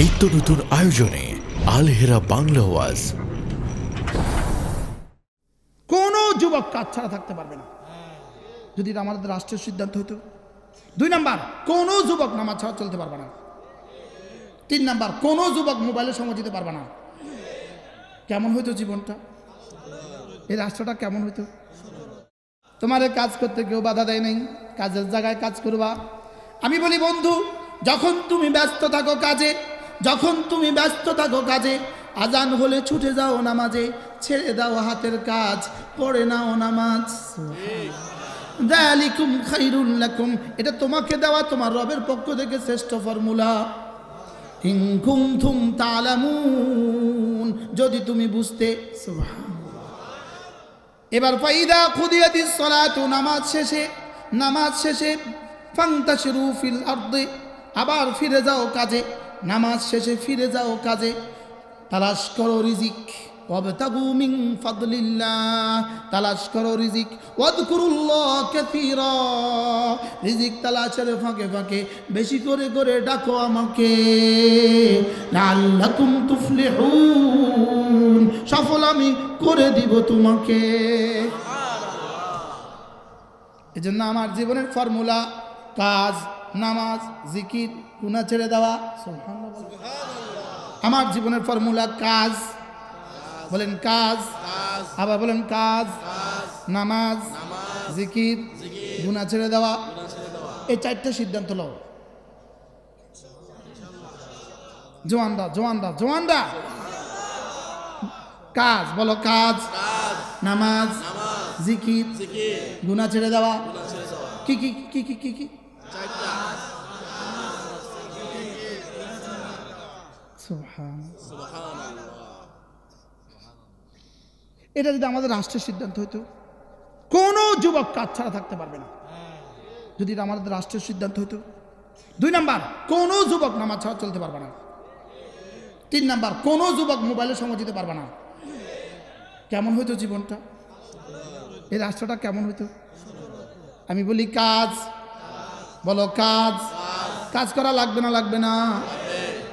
নিত্য নতুন আয়োজনে আলহেরা বাংলা ওয়াজ। কোনো যুবক কাজ ছাড়া থাকতে পারবে না। যদি আমাদের রাষ্ট্রের সিদ্ধান্ত হতো দুই নাম্বার, কোনো যুবক নামাজ ছাড়া চলতে পারবে না। তিন নাম্বার, কোনো যুবক মোবাইলে সময় দিতে পারবে না। কেমন হইতো জীবনটা? এই রাষ্ট্রটা কেমন হইতো? তোমার কাজ করতে কেউ বাধা দেয় নাই। কাজের জায়গায় কাজ করবা। আমি বলি, বন্ধু, যখন তুমি ব্যস্ত থাকো কাজে যখন তুমি ব্যস্ত থাকো কাজে, আজান হলে ছুটে যাও নামাজে, ছেড়ে দাও হাতের কাজ, পড়ে নাও নামাজ। দালিকুম খাইরুল লাকুম এটা তোমাকে দেওয়া তোমার রবের পক্ষ থেকে শ্রেষ্ঠ ফর্মুলা। ইন কুনতুম তালামুন। যদি তুমি বুঝতে। এবার ফাইদা খুদিয়াতি সলাতু, নামাজ শেষে নামাজ শেষে, ফান্তাশিরু ফিল আরদে। আবার ফিরে যাও কাজে। নামাজ শেষে ফিরে যাও কাজে। তালাশ করো রিজিক। ওয়াবতাগু মিন ফাদলিল্লাহ। তালাশ করো রিজিক। ওয়াদকুরুল্লাহ কাসীরা। রিজিক তালাশের ফাঁকে ফাঁকে বেশি করে করে ডাকো আমাকে। লাআল্লাকুম তুফলিহুন। সফল আমি করে দিব তোমাকে। এজন্য আমার জীবনের ফর্মুলা কাজ। নামাজ, জিকির, গুনাহ ছেড়ে দেওয়া আমার জীবনের ফর্মুলা কাজ। বলেন কাজ। আবার বলেন কাজ। নামাজ, জিকির, গুনাহ ছেড়ে দেওয়া। এই চারটা সিদ্ধান্ত লও। জোয়ানরা জোয়ানরা জোয়ানরা কাজ, বলো কাজ। নামাজ, জিকির, গুনাহ ছেড়ে দেওয়া। কি কি কি কি কি কি? এটা যদি আমাদের রাষ্ট্রের সিদ্ধান্ত হতো কোনো যুবক কাজ ছাড়া থাকতে পারবে না। যদি এটা আমাদের রাষ্ট্রের সিদ্ধান্ত হতো দুই নাম্বার, কোনো যুবক নামাজ ছাড়া চলতে পারবে না। তিন নাম্বার, কোনো যুবক মোবাইলে সময় দিতে পারবে না। কেমন হইতো জীবনটা? এই রাষ্ট্রটা কেমন হইতো? আমি বলি, কাজ। বলো, কাজ। কাজ করা লাগবে না লাগবে না।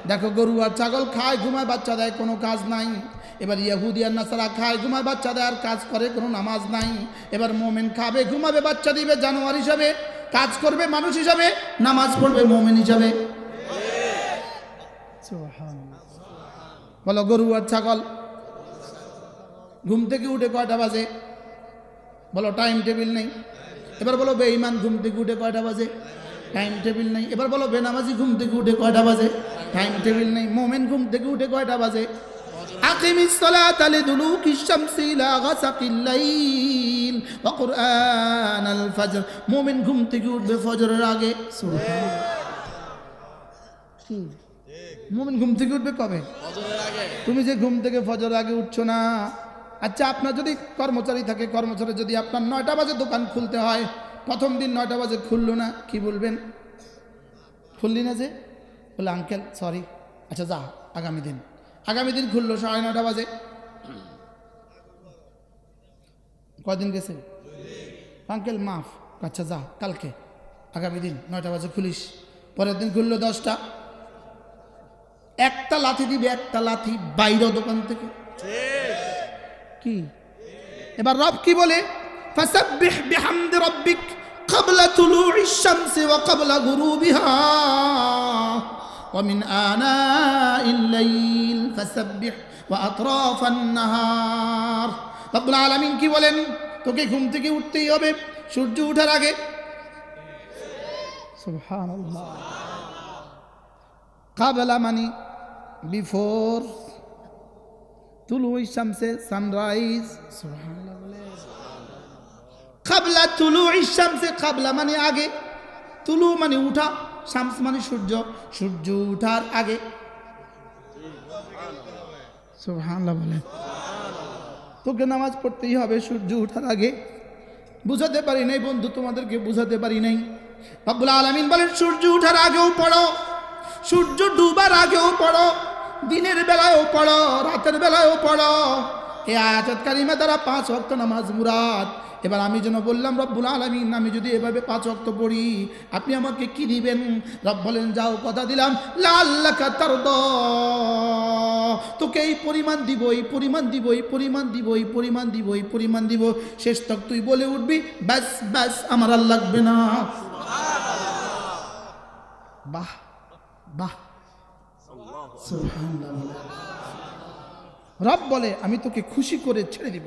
দেখো গরু আর ছাগল খায়, ঘুমায়, বাচ্চা দেয়, কোনো কাজ নাই। এবার ইয়াহুদি আর নাসারা খায়, ঘুমায়, বাচ্চা দেয়, আর কাজ করে, কোনো নামাজ নাই। এবার মোমেন খাবে, ঘুমাবে, বাচ্চা দিবে, জানোয়ার হিসাবে, কাজ করবে, মানুষ হিসাবে, নামাজ পড়বে, মোমেন হিসাবে। বলো, গরু আর ছাগল? ঘুম থেকে উঠে কয়টা বাজে? বলো টাইম টেবিল নেই। এবার বলো, বেঈমান ঘুম থেকে উঠে কয়টা বাজে? টাইম টেবিল নেই। এবার বলো বেনামাজি ঘুম থেকে উঠে কয়টা বাজে? টাইম টেবিল নেই। মোমেন ঘুম থেকে উঠে কয়টা বাজে? সালাত লিদুলুকি শামসি ইলা গাসাকিল লাইল ওয়া কুরআনাল ফজর। মোমেন ঘুম থেকে উঠবে ফজরের আগে। মোমেন ঘুম থেকে উঠবে কবে? তুমি যে ঘুম থেকে ফজর আগে উঠছো না। আচ্ছা আপনার যদি কর্মচারী থাকে কর্মচারী যদি আপনার নয়টা বাজে দোকান খুলতে হয় প্রথম দিন নয়টা বাজে খুললো না, কি বলবেন? খুললি না যে? বলে আঙ্কেল সরি আচ্ছা যা, আগামী দিন। আগামী দিন খুললো, সাড়ে নটা বাজে। কদিন গেছে? আঙ্কেল মাফ। আচ্ছা যা, কালকে। আগামী দিন নয়টা বাজে খুলিস। পরের দিন খুললো দশটা। একটা লাথি দিবে, একটা লাথি বাইরে দোকান থেকে। কি? এবার রব কি বলে? ফাসাব্বিহ বিহামদি রাব্বিক। قبل طلوع الشمس وقبل غروبها ومن آناء الليل فسبح وأطراف النهار রব্বুল আলামিন কি বলেন তোকে ঘুম থেকে উঠতেই হবে সূর্য ওঠার আগে সুবহানাল্লাহ কাবলা মানে বিফোর তুলু শামসে সানরাইজ খাবলা তুলু শামসে খাবলা মানে আগে, তুলু মানে উঠা, শামস মানে সূর্য সূর্য উঠার আগে। বলেন। তোকে নামাজ পড়তেই হবে, সূর্য উঠার আগে। বুঝাতে পারি নাই বন্ধু, তোমাদেরকে বুঝাতে পারি নাই। রব্বুল আলামিন বলেন, সূর্য উঠার আগেও পড়ো, সূর্য ডুবার আগেও পড়ো, দিনের বেলায়ও পড়ো, রাতের বেলায়ও পড়ো। এ আয়াত কারিমা দ্বারা পাঁচ ওয়াক্ত নামাজ মুরাদ। এবার আমি যেন বললাম রব্বুল আলমিন আমি যদি এভাবে পাঁচ অক্ত পড়ি আপনি আমাকে কি দিবেন? রব বলেন যাও কথা দিলাম লাল্লাকা তার তোকে এই পরিমাণ দিব এই পরিমাণ দিব এই পরিমাণ দিব এই পরিমাণ দিব এই পরিমাণ দিব। শেষ তক তুই বলে উঠবি ব্যাস ব্যাস আমার আর লাগবে না। বাহ বাহ। রব বলে আমি তোকে খুশি করে ছেড়ে দিব।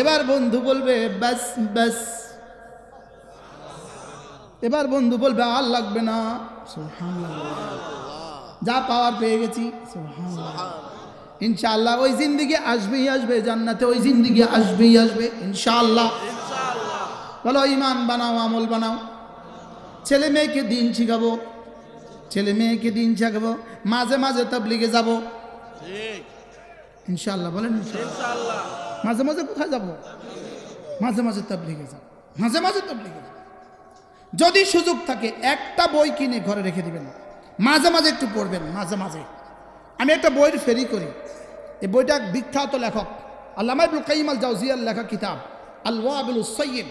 এবার বন্ধু বলবে ব্যাস ব্যাস। এবার বন্ধু বলবে আর লাগবে না। যা পাওয়ার পেয়ে গেছি। ইনশাআল্লাহ ওই জিন্দিগি আসবেই আসবে জান্নাতে ওই জিন্দিগি আসবেই আসবে ইনশাআল্লাহ। বলো ইমান বানাও আমল বানাও। ছেলে মেয়েকে দিন শিখাবো। ছেলে মেয়েকে দিন শিখাবো। মাঝে মাঝে তবলিগে যাব। ইনশাআল্লাহ বলেন ইনশাআল্লাহ। মাঝে মাঝে কোথায় যাব? মাঝে মাঝে তবলিগে যাব। মাঝে মাঝে তবলিগে যাব। যদি সুযোগ থাকে একটা বই কিনে ঘরে রেখে দিবেন। মাঝে মাঝে একটু পড়বেন মাঝে মাঝে। আমি একটা বইয়ের ফেরি করি। এই বইটা বিখ্যাত লেখক আল্লামা ইবুল কাইম আল জাউজিয়ার লেখা কিতাব আল ওয়াবিল সৈয়দ।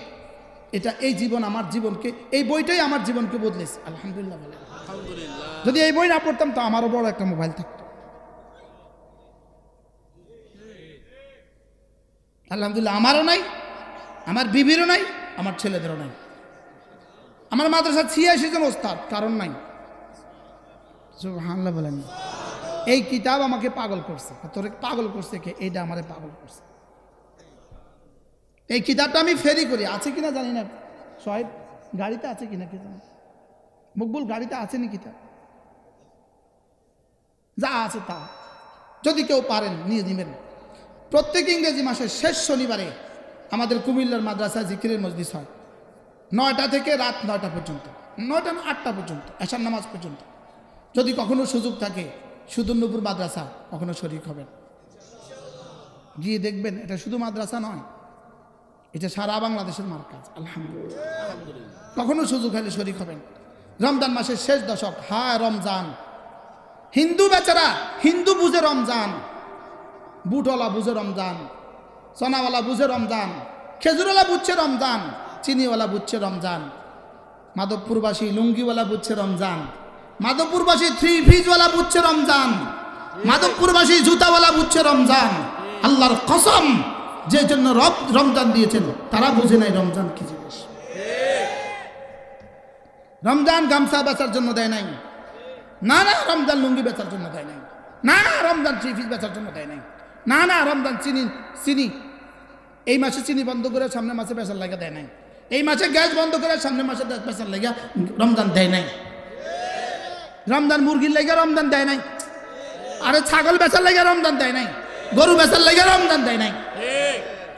এটা এই জীবন আমার জীবনকে এই বইটাই আমার জীবনকে বদলেছে। আলহামদুলিল্লাহ বলে। যদি এই বই না পড়তাম তো আমারও বড় একটা মোবাইল থাকতো। আলহামদুলিল্লাহ, আমারও নাই, আমার বিবিরও নাই, আমার ছেলেদেরও নাই। আমার মাদ্রাসা ছিয়াশি জন ওস্তাদ, কারণ নাই। সুবহানাল্লাহ বলেন। এই কিতাব আমাকে পাগল করছে। তোরে পাগল করছে কে? এইটা আমারে পাগল করছে। এই কিতাবটা আমি ফেরি করি। আছে কিনা জানি না। সোহেব, গাড়িতে আছে কিনা কে জানি? মকবুল, গাড়িতে আছে নি কিতাব? যা আছে তা। যদি কেউ পারেন, নিয়ে দিবেন। প্রত্যেক ইংরেজি মাসের শেষ শনিবারে আমাদের কুমিল্লার মাদ্রাসা জিকিরের মজলিস হয়। নয়টা থেকে রাত নয়টা পর্যন্ত। নয়টা না আটটা পর্যন্ত, এশার নামাজ পর্যন্ত। যদি কখনো সুযোগ থাকে সুদুন্নপুর মাদ্রাসা কখনো শরিক হবেন গিয়ে দেখবেন, এটা শুধু মাদ্রাসা নয়, এটা সারা বাংলাদেশের মার্কাজ, আলহামদুলিল্লাহ। কখনো সুযোগ হলে শরিক হবেন। রমজান মাসের শেষ দশক, হায় রমজান। হিন্দু বেচারা হিন্দু বুঝে রমজান। বুটওয়ালা বুঝে রমজান, সোনাওয়ালা বুঝে রমজান, খেজুরওয়ালা বুঝছে রমজান, চিনিওয়ালা বুঝছে রমজান, মাধবপুরবাসী লুঙ্গিওয়ালা বুঝছে রমজান, মাধবপুরবাসী থ্রি ফিজওয়ালা বুঝছে রমজান, মাধবপুরবাসী জুতাওয়ালা বুঝছে রমজান। আল্লাহর কসম, যে জন্য রব রমজান দিয়েছেন, তারা বুঝে নাই রমজান কি জিনিস। রমজান গামছা বেচার জন্য দেয় নাই। না না, রমজান লুঙ্গি বেচার জন্য দেয় নাই। না না রমজান থ্রি ফিজ বেচার জন্য দেয় নাই। না না, রমজান চিনি চিনি। এই মাসে চিনি বন্ধ করে সামনে মাসে বেচার লাগা দেয় নাই। এই মাসে গ্যাস বন্ধ করে সামনে মাসে বেচার লাগা রমজান দেয় নাই। রমজান মুরগির লেগে রমজান দেয় নাই। আরে ছাগল বেচার লেগে রমজান দেয় নাই। গরু বেচার লেগে রমজান দেয় নাই।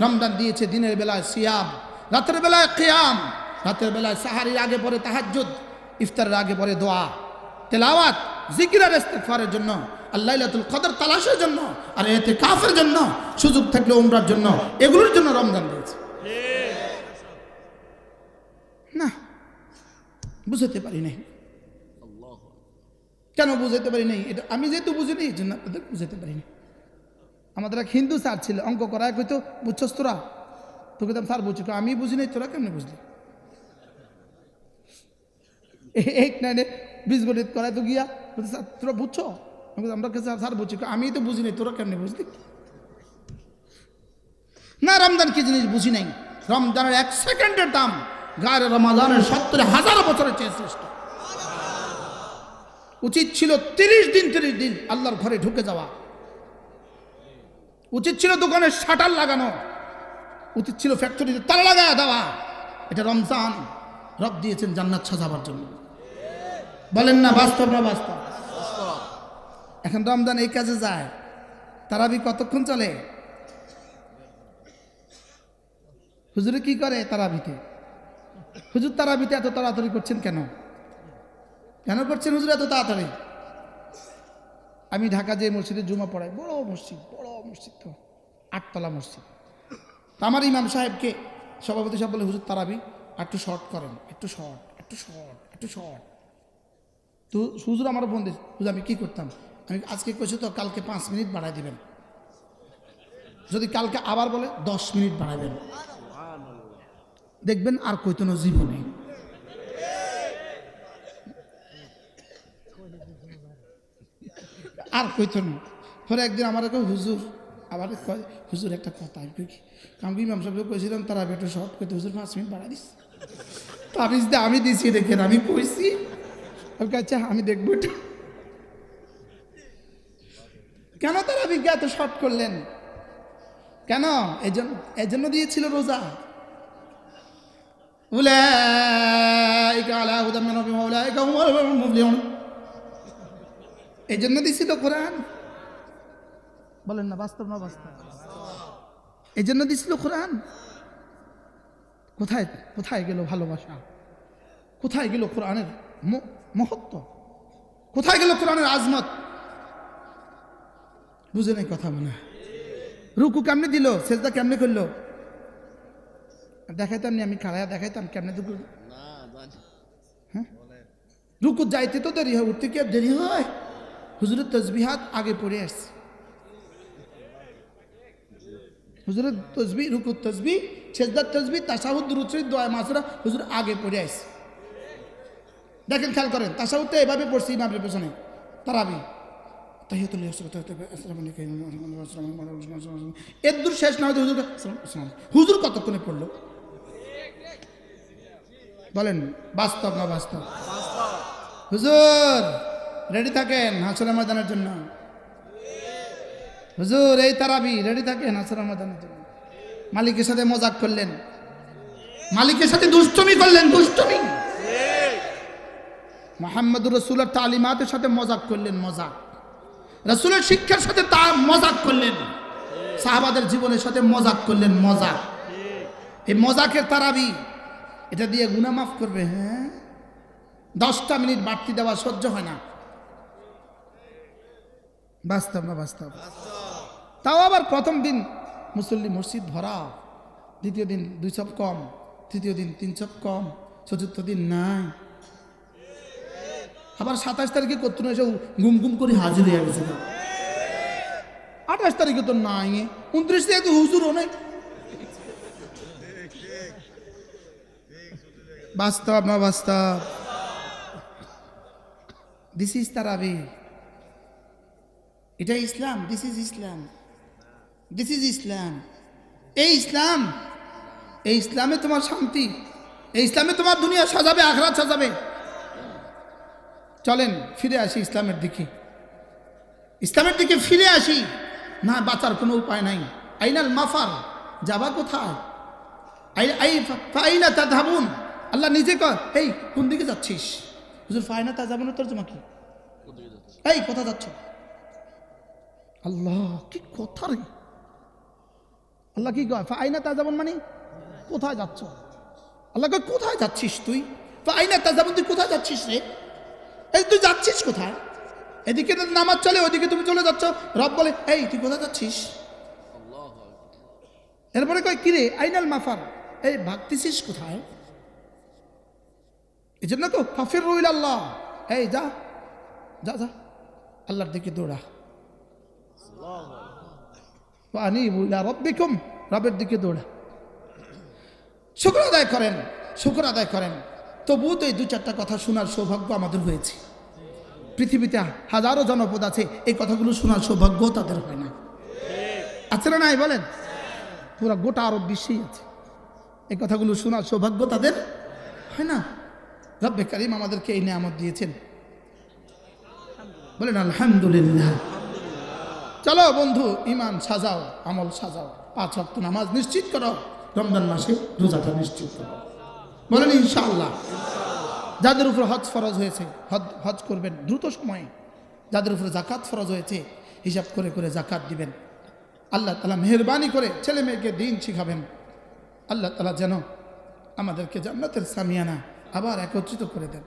রমজান দিয়েছে দিনের বেলায় সিয়াম, রাতের বেলায় কিয়াম, রাতের বেলায় সাহারির আগে পরে তাহাজ্জুদ, ইফতারের আগে পরে দোয়া, তেলাওয়াত, জিকিরার ইস্তেগফারের জন্য আল্লাইলাতুল কদর তালাশের জন্য আর এতে কাফের জন্য সুযোগ থাকলে উমরার জন্য এগুলোর জন্য রমজান রয়েছে। না বুঝতে পারি নাই। কেন বুঝতে পারি নাই? এটা আমি যেহেতু বুঝিনি এই জন্য আপনাদের বুঝতে পারি নাই। আমাদের এক হিন্দু স্যার ছিল অঙ্ক করায় কইতো বুঝছস তোরা? তোকে তো স্যার কই, আমি বুঝি নাই তোরা কেমনে বুঝলি? এক নাইনে বীজ গণিত করায় তো গিয়া তোরা বুঝছ? আমি আমরা কাছে স্যার কই, আমি তো বুঝি নাই তোরা কেমনে বুঝলি? না রমজান কি জিনিস বুঝি নাই? রমজানের এক সেকেন্ডের দাম গায়ের রমাদানের সত্তর হাজার বছরের চেয়ে শ্রেষ্ঠ। উচিত ছিল তিরিশ দিন তিরিশ দিন আল্লাহর ঘরে ঢুকে যাওয়া। উচিত ছিল দোকানে শাটার লাগানো। উচিত ছিল ফ্যাক্টরিতে তালা লাগায় দেওয়া। এটা রমজান। রব দিয়েছেন জান্নাত সাজাবার জন্য। বলেন না বাস্তব না বাস্তব? এখন রমজান এই কাজে যায়। তারাবি কতক্ষণ চলে? হুজুরে কি করে তারাবিতে? হুজুর তারাবিতে এত তাড়াতাড়ি করছেন কেন? কেন করছেন হুজুর এত তাড়াতাড়ি? আমি ঢাকা যে মসজিদে জুমা পড়াই, বড় মসজিদ বড় মসজিদ তো, আটতলা মসজিদ। আমার ইমাম সাহেবকে সভাপতি সাহেব বলে, হুজুর তারাবি, একটু শর্ট করেন, একটু শর্ট একটু শর্ট একটু শর্ট। তো হুজুর আমার বন্ধু হুজুর আমি কী করতাম? আমি আজকে কইছি তো কালকে পাঁচ মিনিট বাড়াই দিবেন। যদি কালকে আবার বলে দশ মিনিট বাড়াবেন দেখবেন আর কইতনো জীবনে আর কইতো না পরে একদিন আমার কয় হুজুর আবার কয় হুজুর একটা কথা আমি কই কি? আমি ইমাম সাহেবকে কইছিলাম তারা একটু শর্ট করতে হুজুর পাঁচ মিনিট বাড়া দিস। তাবিজ আমি দিছি দেখেন আমি কইছি। আমি কই, আচ্ছা আমি দেখব এটা। কেন তারা বিজ্ঞা এত শর্ট করলেন? কেন? এই জন্য এই জন্য দিয়েছিল রোজা এই জন্য দিছিল কোরআন। বলেন না, বাস্তব না বাস্তব? এই জন্য দিছিল কোরআন। কোথায় কোথায় গেল ভালোবাসা? কোথায় গেল কোরআনের মহত্ব? কোথায় গেল কোরআনের আজমত? বুঝে নাই কথা মনে। রুকু কেমনে দিল? সেজদা কেমনে করল? দেখাইতাম নি আমি খাড়ায় দেখাইতাম কেমনে দুকু হ্যাঁ? রুকু যাইতে তো দেরি হয় উঠতে কি আর দেরি হয়? হুজুরের তসবিহাত আগে পড়ে আসছে। হুজুরের তসবি রুকু তসবি সেজদার তসবি তাসাহুদ রুচি দোয়া মাসরা হুজুর আগে পড়ে আসছে। দেখেন খেয়াল করেন তাসাহুদটা এভাবে পড়ছি ইমামের পেছনে তারাবি। তাহিয়াতুল আলাইকুম শেষ না হুজুর হুজুর কতক্ষণে পড়ল? বলেন বাস্তব না বাস্তব? হুজুর রেডি থাকেন হাসরের ময়দানের জন্য? হুজুর এই তারাবি রেডি থাকেন হাসরের ময়দানের জন্য? মালিকের সাথে মজাক করলেন? মালিকের সাথে দুষ্টমি করলেন দুষ্টমি? মোহাম্মদুর রসুলের তালিমাতের সাথে মজাক করলেন মজাক। রসুলের শিক্ষার সাথে তা মজাক করলেন। সাহাবাদের জীবনের সাথে মজাক করলেন, মজাক। এই মজাকের তারাবি, এটা দিয়ে গুনা মাফ করবে হ্যাঁ? দশটা মিনিট বাড়তি দেওয়া সহ্য হয় না। বাস্তব না বাস্তব? তাও আবার প্রথম দিন মুসল্লি মসজিদ ভরা, দ্বিতীয় দিন দুই সব কম, তৃতীয় দিন তিন সব কম, চতুর্থ দিন নাই। আবার সাতাশ তারিখে করতো না এসে ঘুম ঘুম করে হাজির হয়ে গেছিল আঠাশ তারিখে তো নাই উনত্রিশ তারিখে তো হুজুরও নেই বাস্তব না বাস্তব? দিস ইজ তারাবি এটা ইসলাম this is Islam. This is Islam. এই ইসলাম, এই ইসলামে তোমার শান্তি। এই ইসলামে তোমার দুনিয়া সাজাবে, আখরাত সাজাবে। চলেন, ফিরে আসি ইসলামের দিকে। ইসলামের দিকে ফিরে আসি। না, বাঁচার কোনো উপায় নাই। আইনাল মাফার, যাবা কোথায়? তা ধাবুন আল্লাহ নিজে কর এই কোন দিকে যাচ্ছিস? হুজুর, ফাইনা তা যাবুন তোর জমা কি? এই কোথা যাচ্ছ? আল্লাহ, কি কথা রে? আল্লাহ কি কয়, ফাইনা তা যাবন মানে? কোথায় যাচ্ছ? আল্লাহ কোথায় যাচ্ছিস তুই? ফাইনা তা যাবন তুই কোথায় যাচ্ছিস রে? এই, তুই যাচ্ছিস কোথায়? এদিকে নামাজ চলে ওইদিকে তুমি চলে যাচ্ছ। রব বলে, এই, তুই কোথায় যাচ্ছিস? এরপরে কয়, কিরে, আইনাল মাফার? এই, ভাগতেছিস কোথায়? এই জন্য তো ফাফির রইল আল্লাহ। এই, যা যা যা, আল্লাহর দিকে দৌড়া। আনি বুইলা রব্বিকুম, রবের দিকে দৌড়া। শুক্র আদায় করেন, শুক্র আদায় করেন। তবুও তো এই দু চারটা কথা শোনার সৌভাগ্য আমাদের হয়েছে। পৃথিবীতে হাজারো জনপদ আছে, এই কথাগুলো শোনার সৌভাগ্য তাদের হয় না। আছে না নাই বলেন? পুরা গোটা আরব বিশ্বেই আছে। এই কথাগুলো শোনার সৌভাগ্য তাদের হয় না। রব্বে কারিম আমাদেরকে এই নিয়ামত দিয়েছেন। বলেন, আলহামদুলিল্লাহ। চলো বন্ধু ইমান সাজাও, আমল সাজাও। পাঁচ ওয়াক্ত নামাজ নিশ্চিত করো। রমজান মাসে রোজাটা নিশ্চিত করো। বলেন ইনশাআল্লাহ। যাদের উপর হজ ফরজ হয়েছে, হজ হজ করবেন দ্রুত সময়ে। যাদের উপরে জাকাত ফরজ হয়েছে, হিসাব করে করে জাকাত দিবেন। আল্লাহ তালা মেহরবানি করে ছেলে মেয়েকে দিন শিখাবেন। আল্লাহ তালা যেন আমাদেরকে জান্নাতের সামিয়ানা আবার একত্রিত করে দেন।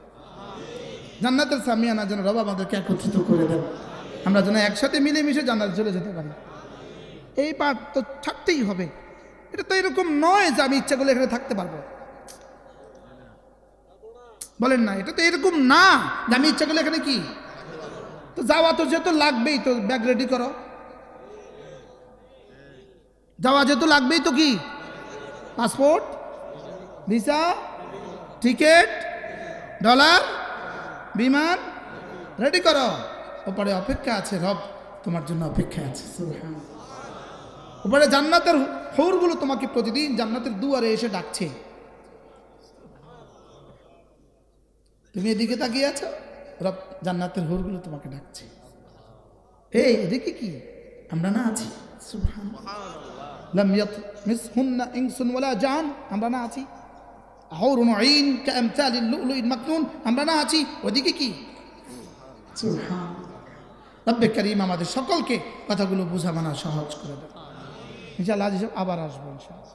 জান্নাতের সামিয়ানা যেন রব আমাদেরকে একত্রিত করে দেন। আমরা যেন একসাথে মিলেমিশে জান্নাত চলে যেতে পারি। এই পাঠ তো থাকতেই হবে। এটা তো এরকম নয় যে আমি ইচ্ছা করলে এখানে থাকতে পারব। বলেন না, এটা তো এরকম না, যে আমি ইচ্ছা করলে এখানে কি? তো যাওয়া তো যেহেতু লাগবেই, তো ব্যাগ রেডি করো। যাওয়া যেহেতু লাগবেই তো কি? পাসপোর্ট ভিসা টিকিট ডলার বিমান রেডি করো। ওপরে অপেক্ষা আছে রব, তোমার জন্য অপেক্ষা আছে। ওপরে জান্নাতের হৌরগুলো তোমাকে প্রতিদিন জান্নাতের দুয়ারে এসে ডাকছে। তুমি এদিকে তাকিয়ে আছো? রব জান্নাতের হুরগুলো তোমাকে ডাকছে। এই এদিকে কি? আমরা না আছি? আমরা না আছি? আমরা না আছি? ওদিকে কি। রব্বে করিম আমাদের সকলকে কথাগুলো বোঝা মানা সহজ করে দেয় ইনশাআল্লাহ আজ আবার আসব ইনশাআল্লাহ।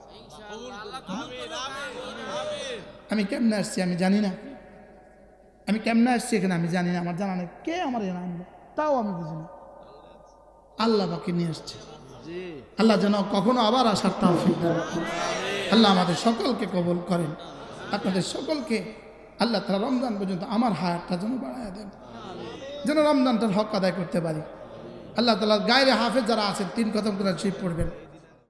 আমি কেমনে আসছি আমি জানি না। আমি কেমনে আসছি এখানে আমি জানি না আমার জানা নেই। কে আমার এখানে আনলো তাও আমি বুঝি না। আল্লাহ বাকি নিয়ে আসছে। আল্লাহ যেন কখনো আবার আসার দেন আল্লাহ আমাদের সকলকে কবল করেন। আপনাদের সকলকে আল্লাহ তারা রমজান পর্যন্ত আমার হায়াতটা যেন বাড়ায় দেন। যেন রমজানটার হক আদায় করতে পারি। আল্লাহ তালা গায়ের হাফেজ যারা আছেন তিন কথম করে শিব পড়বেন।